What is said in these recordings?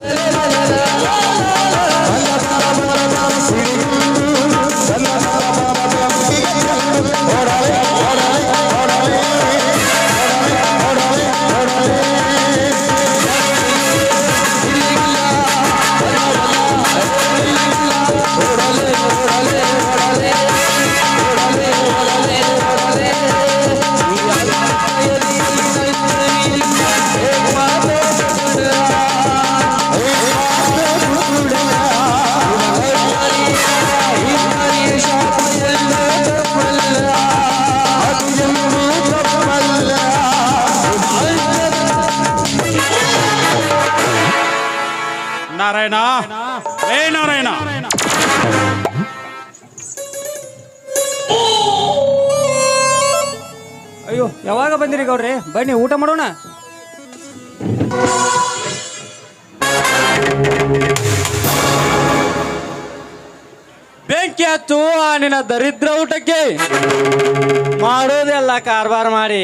Yeah. Narayana. ಏ ನಾರಾಯಣ. ಅಯ್ಯೋ ಯಾವಾಗ ಬಂದಿರಿ ಗೌಡ್ರಿ? ಬನ್ನಿ ಊಟ ಮಾಡೋಣ. ಬೆಂಕಿ ಹಚ್ಚು ಆ ನಿನ್ನ ದರಿದ್ರ ಊಟಕ್ಕೆ. ಮಾಡೋದೆಲ್ಲ ಕಾರ್ಬಾರ್ ಮಾಡಿ.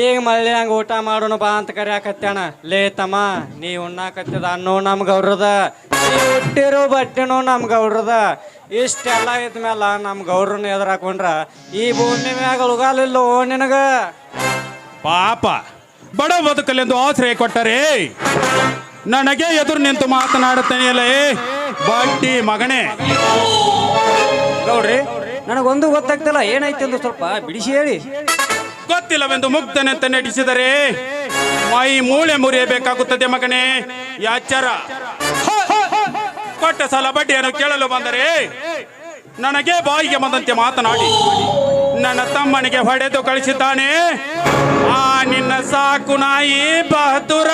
ಈಗ ಮಳೆ ಹಂಗ ಊಟ ಮಾಡೋಣ ಬಾ ಅಂತ ಕರಿಯಾಕತ್ಯಾಣ ಲೇ ತಮ್ಮ ನೀ ಉಣ್ಣಾಕತ್ತಿದ ಅನ್ನೋ ನಮ್ ಗೌಡ್ರದ. ನೀ ಹುಟ್ಟಿರೋ ಬಟ್ಟೆನೋ ನಮ್ ಗೌಡ್ರದ. ಇಷ್ಟೆಲ್ಲ ಇದ್ಮೇಲ ನಮ್ ಗೌಡ್ರನ್ನ ಎದುರು ಹಾಕೊಂಡ್ರ ಈ ಭೂಮಿ ಮ್ಯಾಗ ಉಗಾಲಿಲ್ಲೋ ನಿನಗ. ಪಾಪ ಬಡ ಬದುಕಲೆಂದು ಆಶ್ರಯ ಕೊಟ್ಟರೆ ನನಗೆ ಎದುರು ನಿಂತು ಮಾತನಾಡುತ್ತೇನೆಯಲ್ಲೇ ಬಟ್ಟಿ ಮಗನೇ. ನನಗೊಂದು ಗೊತ್ತಾಗ್ತಿಲ್ಲ, ಏನಾಯ್ತು ಸ್ವಲ್ಪ ಬಿಡಿಸಿ ಹೇಳಿ. ಗೊತ್ತಿಲ್ಲವೆಂದು ಮುಗ್ಧನೆಂತ ನಡೆಸಿದರೆ ಮೈ ಮೂಳೆ ಮುರಿಯಬೇಕಾಗುತ್ತದೆ ಮಗನೇ ಯಾಚರ ಕೊಟ್ಟ ಸಲ ಬಡ್ಡಿಯನ್ನು ಕೇಳಲು ಬಂದರೆ ನನಗೆ ಬಾಯಿಗೆ ಬಂದಂತೆ ಮಾತನಾಡಿ, ನನ್ನ ತಮ್ಮನಿಗೆ ಹೊಡೆದು ಕಳಿಸಿದ್ದಾನೆ. ಆ ನಿನ್ನ ಸಾಕು ನಾಯಿ ಬಹದ್ದೂರ.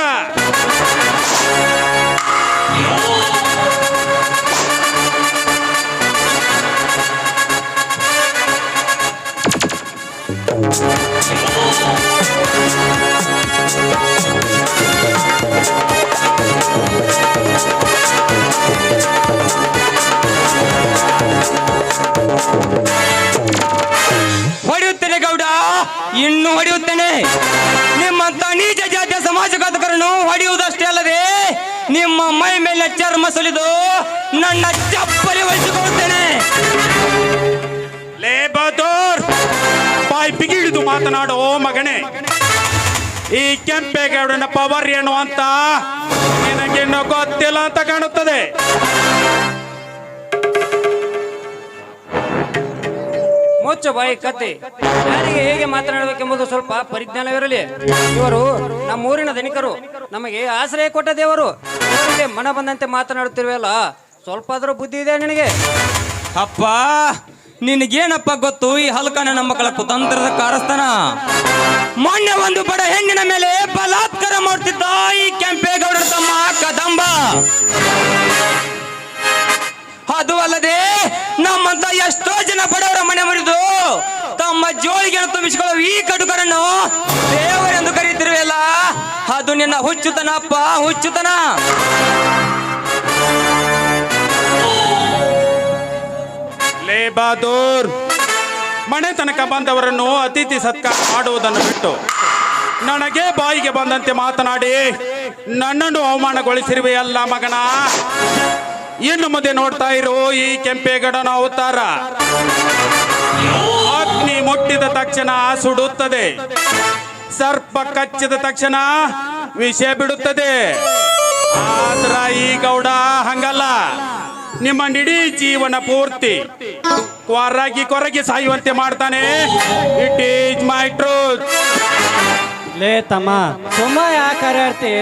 ನಿಮ್ಮಂತ ನೀಚ ಜಾತಿಯ ಸಮಾಜಘಾತಕರನ್ನು ಹೊಡೆಯುವುದಷ್ಟೇ ಅಲ್ಲದೆ ನಿಮ್ಮ ಮೈ ಮೇಲೆ ಚರ್ಮ ಸುಲಿದು ನನ್ನ ಚಪ್ಪಲಿ ವಹಿಸಿಕೊಳ್ಳುತ್ತೇನೆ ಲೇ ಬಹದ್ದೂರ್ ಬಿಗಿಡಿದು ಮಾತನಾಡು ಮಗನೇ. ಈ ಕೆಂಪೇಗೌಡನ ಪವರ್ ಏನು ಅಂತ ನಿನಗಿನ್ನು ಗೊತ್ತಿಲ್ಲ ಅಂತ ಕಾಣುತ್ತದೆ. ಮುಚ್ಚ ಬಾಯಿ ಕತ್ತಿ. ಯಾರಿಗೆ ಹೇಗೆ ಮಾತನಾಡಬೇಕೆಂಬುದು ಸ್ವಲ್ಪ ಪರಿಜ್ಞಾನವಿರಲಿ. ಇವರು ನಮ್ಮ ಊರಿನ ಧನಿಕರು. ನಮಗೆ ಆಶ್ರಯ ಕೊಟ್ಟ ದೇವರು. ಮನ ಬಂದಂತೆ ಮಾತನಾಡುತ್ತಿರುವಲ್ಲ ಸ್ವಲ್ಪ ಆದರೂ ಬುದ್ಧಿ ಇದೆ ನಿನಗೆ? ಅಪ್ಪ, ನಿನಗೇನಪ್ಪ ಗೊತ್ತು? ಈ ಹಲ್ಕನ ನಮ್ಮ ಮಕ್ಕಳ ಕುತಂತ್ರದ ಕಾರಸ್ಥಾನ. ಮೊನ್ನೆ ಒಂದು ಬಡ ಹೆಣ್ಣಿನ ಮೇಲೆ ಬಲಾತ್ಕಾರ ಮಾಡ್ತಿದ್ದ ಈ ಕೆಂಪೇಗೌಡರ ತಮ್ಮ ಕದಂಬ. ಅದು ಅಲ್ಲದೆ ನಮ್ಮಂತ ಎಷ್ಟೋ ಜನ ಬಡವರ ಜೋಳಿಗೆ ತುಂಬಿಸಿಕೊಳ್ಳುವ ಈ ಕಡುಕರನ್ನು ದೇವರೆಂದು ಕರೆಯುತ್ತಿರುವೆಲ್ಲ ಅದು ನಿನ್ನ ಹುಚ್ಚುತನ ಅಪ್ಪ ಹುಚ್ಚುತನ. ಲೇ ಬಹದ್ದೂರ್, ಮನೆ ತನಕ ಬಂದವರನ್ನು ಅತಿಥಿ ಸತ್ಕಾರ ಮಾಡುವುದನ್ನು ಬಿಟ್ಟು ನನಗೆ ಬಾಯಿಗೆ ಬಂದಂತೆ ಮಾತನಾಡಿ, ನನ್ನನ್ನು ಅವಮಾನಗೊಳಿಸಿರುವೆಯಲ್ಲ ಮಗನ? ಇನ್ನು ಮುಂದೆ ನೋಡ್ತಾ ಇರೋ ಈ ಕೆಂಪೇಗಡನ ಅವತಾರ. ಮುಟ್ಟಿದ ತಕ್ಷಣ ಸುಡುತ್ತದೆ. ಸರ್ಪ ಕಚ್ಚಿದ ತಕ್ಷಣ ವಿಷ ಬಿಡುತ್ತದೆ. ಆದ್ರ ಈ ಗೌಡ ಹಂಗಲ್ಲ. ನಿಮ್ಮ ಇಡೀ ಜೀವನ ಪೂರ್ತಿ ಕೊರಗಿ ಕೊರಗಿ ಸಾಯುವಂತೆ ಮಾಡ್ತಾನೆ. ಇಟ್ ಈಸ್ ಮೈ ಟ್ರೂತ್ ಲೇ ತಮ್ಮ, ಸುಮ್ಮ ಯಾಕೆ ಆಡ್ತಿ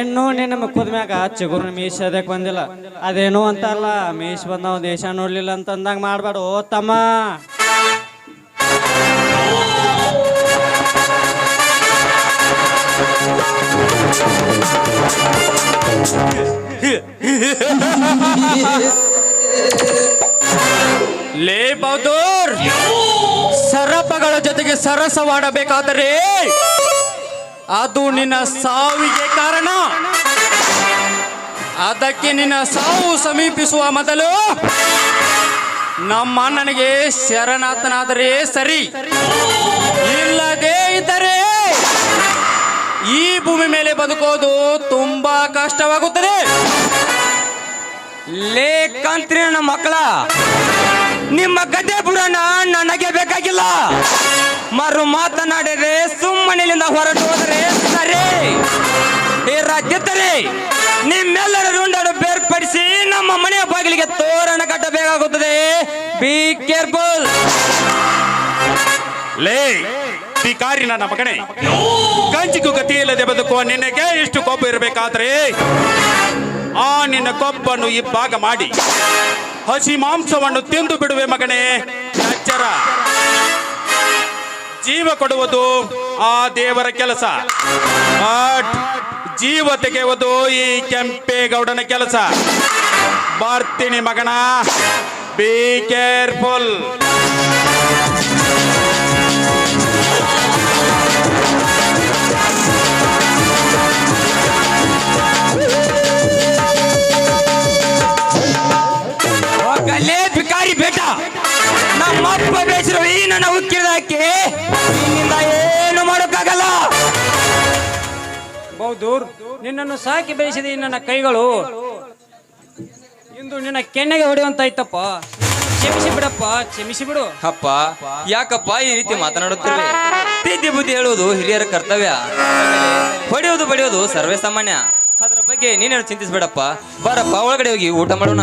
ಇನ್ನು ನಿನ್ನ ಮುಖದ ಮ್ಯಾಗ ಚಿಗುರು ಮೀಸ್ ಅದಕ್ಕೆ ಬಂದಿಲ್ಲ. ಅದೇನೋ ಅಂತಲ್ಲ ಮೀಸ್ ಬಂದವ ದೇಶ ನೋಡ್ಲಿಲ್ಲ ಅಂತ ಅಂದಂಗ ಮಾಡ್ಬೇಡ, ಓ ತಮ್ಮ. ಲೇ ಬಹದ್ದೂರ್, ಸರಪಗಳ ಜೊತೆಗೆ ಸರಸವಾಡಬೇಕಾದರೆ ಅದು ನಿನ್ನ ಸಾವಿಗೆ ಕಾರಣ. ಅದಕ್ಕೆ ನಿನ್ನ ಸಾವು ಸಮೀಪಿಸುವ ಮೊದಲು ನಮ್ಮ ಅಣ್ಣನಿಗೆ ಶರಣಾತನಾದರೆ ಸರಿ. ಇಲ್ಲದೇ ಮೇಲೆ ಬದುಕೋದು ತುಂಬಾ ಕಷ್ಟವಾಗುತ್ತದೆ. ಲೇಖಾಂತ್ರಿ ನನ್ನ ಮಕ್ಕಳ, ನಿಮ್ಮ ಗದ್ದೆ ಬುಡನ ನನಗೆ ಬೇಕಾಗಿಲ್ಲ. ಮರು ಮಾತನಾಡಿದ್ರೆ ಸುಮ್ಮನಿಲಿಂದ ಹೊರಟು ಹೋದರೆ ಸರಿ. ಈ ರಾಜ್ಯದಲ್ಲಿ ನಿಮ್ಮೆಲ್ಲರ ರುಂಡನ್ನು ಬೇರ್ಪಡಿಸಿ ನಮ್ಮ ಮನೆಯ ಬಾಗಿಲಿಗೆ ತೋರಣ ಕಟ್ಟಬೇಕಾಗುತ್ತದೆ. ಬಿ ಕೇರ್ಫುಲ್ ಲೇ ಭಿಕಾರಿ ನನ್ನ ಮಗನೇ ಗಂಜಿಗೂ ಗತಿ ಇಲ್ಲದೆ ಬದುಕುವ ನಿನಗೆ ಇಷ್ಟು ಕೊಬ್ಬು ಇರಬೇಕಾದ್ರೆ ಆ ನಿನ್ನ ಕೊಬ್ಬನ್ನು ಇಬ್ಬಾಗ ಮಾಡಿ. ಹಸಿ ಮಾಂಸವನ್ನು ತಿಂದು ಬಿಡುವೆ ಮಗನೇ. ಅಚ್ಚರ ಜೀವ ಕೊಡುವುದು ಆ ದೇವರ ಕೆಲಸ. ಜೀವ ತೆಗೆಯುವುದು ಈ ಕೆಂಪೇಗೌಡನ ಕೆಲಸ. ಬರ್ತೀನಿ ಮಗನ. ಬಿ ಕೇರ್ಫುಲ್ ನಮ್ಮಪ್ಪ ಬೇಸಿರೋ ಈ ನನ್ನ ಉಕ್ಕಿದಾಕಿ ನಿನ್ನಿಂದ ಏನು ಮಾಡೋಕ್ಕಾಗಲ್ಲ. ಬೌದೂರ್ ನಿನ್ನನ್ನು ಸಾಕಿ ಬೆಳೆಸಿದ ಈ ನನ್ನ ಕೈಗಳು ಇಂದು ನಿನ್ನ ಕೆನ್ನೆಗೆ ಹೊಡೆಯುವಂತಾಯ್ತಪ್ಪ ಕ್ಷಮಿಸಿ ಬಿಡಪ್ಪ ಕ್ಷಮಿಸಿ ಬಿಡು. ಅಪ್ಪ ಯಾಕಪ್ಪ ಈ ರೀತಿ ಮಾತನಾಡುತ್ತೇವೆ ಪ್ರೀತಿ ಬುದ್ಧಿ ಹೇಳುವುದು ಹಿರಿಯರ ಕರ್ತವ್ಯ. ಹೊಡೆಯೋದು ಬಡಿಯೋದು ಸರ್ವೇ ಸಾಮಾನ್ಯ ಅದರ ಬಗ್ಗೆ ನೀನೇನು ಚಿಂತಿಸ್ಬೇಡಪ್ಪ? ಬಾರಪ್ಪ ಒಳಗಡೆ ಹೋಗಿ ಊಟ ಮಾಡೋಣ.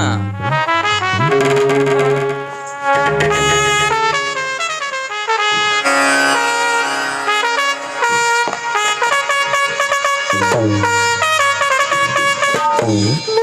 Mm-hmm.